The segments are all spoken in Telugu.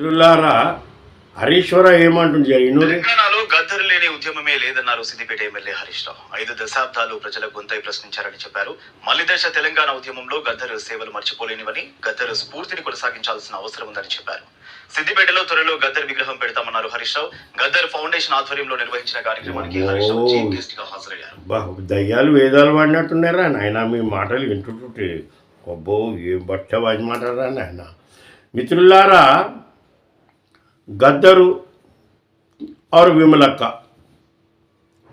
మిత్రులారా హరీశ్వర ఏమంటుంది తెలంగాణలో గద్దరు లేని ఉద్యమమే లేదన్నారు సిద్దిపేట ఎమ్మెల్యే హరీష్ రావు. ఐదు దశాబ్దాలు ప్రజల గొంతై ప్రశ్నించారని చెప్పారు. మలి దశ తెలంగాణ ఉద్యమంలో గద్దరు సేవలు మర్చిపోలేనివని గద్దరు స్ఫూర్తిని కొనసాగించాల్సిన అవసరం ఉందని చెప్పారు. సిద్దిపేటలో త్వరలో గద్దర్ విగ్రహం పెడతామన్నారు హరీష్ రావు. గద్దర్ ఫౌండేషన్ ఆధ్వర్యంలో నిర్వహించిన కార్యక్రమానికి హరీష్ రావు చీఫ్ గెస్ట్గా హాజరయ్యారు దయ్యాలు వేదాలు వాడినట్టున్నారా నాయన మీ మాటలు వింటుంటే అబ్బో ఏ బట్ట వాడి మాటరా నాయన. మిత్రులారా గద్దరు ఆరు విమలక్క.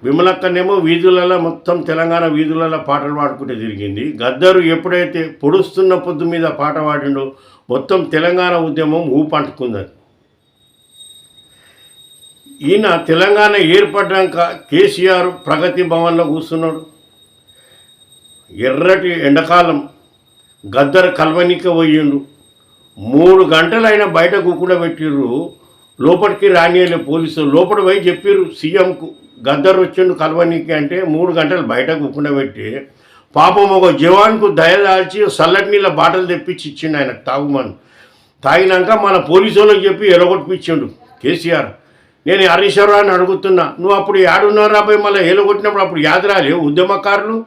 విమలక్కనేమో వీధులలో మొత్తం తెలంగాణ వీధులలో పాటలు పాడుకుంటూ తిరిగింది. గద్దరు ఎప్పుడైతే పొడుస్తున్న పొద్దు మీద పాట పాడిండో మొత్తం తెలంగాణ ఉద్యమం ఊపంటుకుందని ఈయన తెలంగాణ ఏర్పడ్డాక కేసీఆర్ ప్రగతి భవన్లో కూర్చున్నాడు. ఎర్రటి ఎండాకాలం గద్దరు కల్వనిక పోయిండు. మూడు గంటలైన బయట కూడా పెట్టిర్రు. లోపలికి రానియలే పోలీసులు లోపల పోయి చెప్పిర్రు సీఎంకు. గద్దరు వచ్చిండు కలవనీకి అంటే మూడు గంటలు బయట కుకుండా పెట్టి పాపం ఒక జవాన్కు దయదాల్చి చల్లటి నీళ్ళ బాటలు తెప్పించి ఇచ్చిండు ఆయనకు తాగుమని. తాగినాక మన పోలీసు వాళ్ళకి చెప్పి ఎలగొట్టిపించిండు కేసీఆర్. నేను హరీశ్వరరావు అని అడుగుతున్నా నువ్వు అప్పుడు ఏడున్నారా పోయి మళ్ళీ ఎలగొట్టినప్పుడు అప్పుడు యాదరాలే ఉద్యమకారులు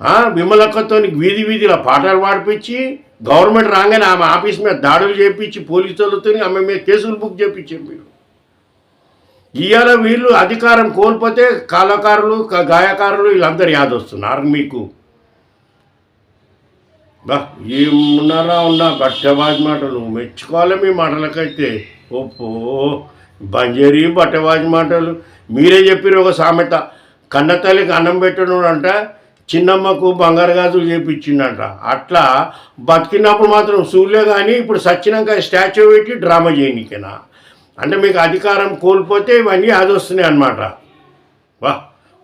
ఆ, విమలక్కతో వీధి వీధిలో పాటలు పాడిపించి గవర్నమెంట్ రాగానే ఆమె ఆఫీస్ మీద దాడులు చేపించి పోలీసులతో ఆమె మీద కేసులు బుక్ చేయించారు మీరు. ఇవాళ వీళ్ళు అధికారం కోల్పోతే కళాకారులు గాయకారులు వీళ్ళందరూ యాదొస్తున్నారు మీకు. బా ఏమున్నారా ఉన్నా బట్టబాజ్ మాటలు మెచ్చుకోవాలి మీ మాటలకైతే? ఓపో బంజేరి బట్టబాజ్ మాటలు. మీరే చెప్పారు ఒక సామెత కన్నతల్లికి అన్నం పెట్టడం అంటే చిన్నమ్మకు బంగారు గాజులు చేపించిందంట. అట్లా బతికినప్పుడు మాత్రం సూర్యులే కానీ ఇప్పుడు సచ్చినాక స్టాచ్యూ పెట్టి డ్రామా చేయనీకేనా? అంటే మీకు అధికారం కోల్పోతే ఇవన్నీ అది వస్తున్నాయి అన్నమాట వా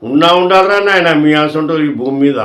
ఉన్నా ఉండాలరా నాయన మీ అసంటో ఈ భూమి మీద.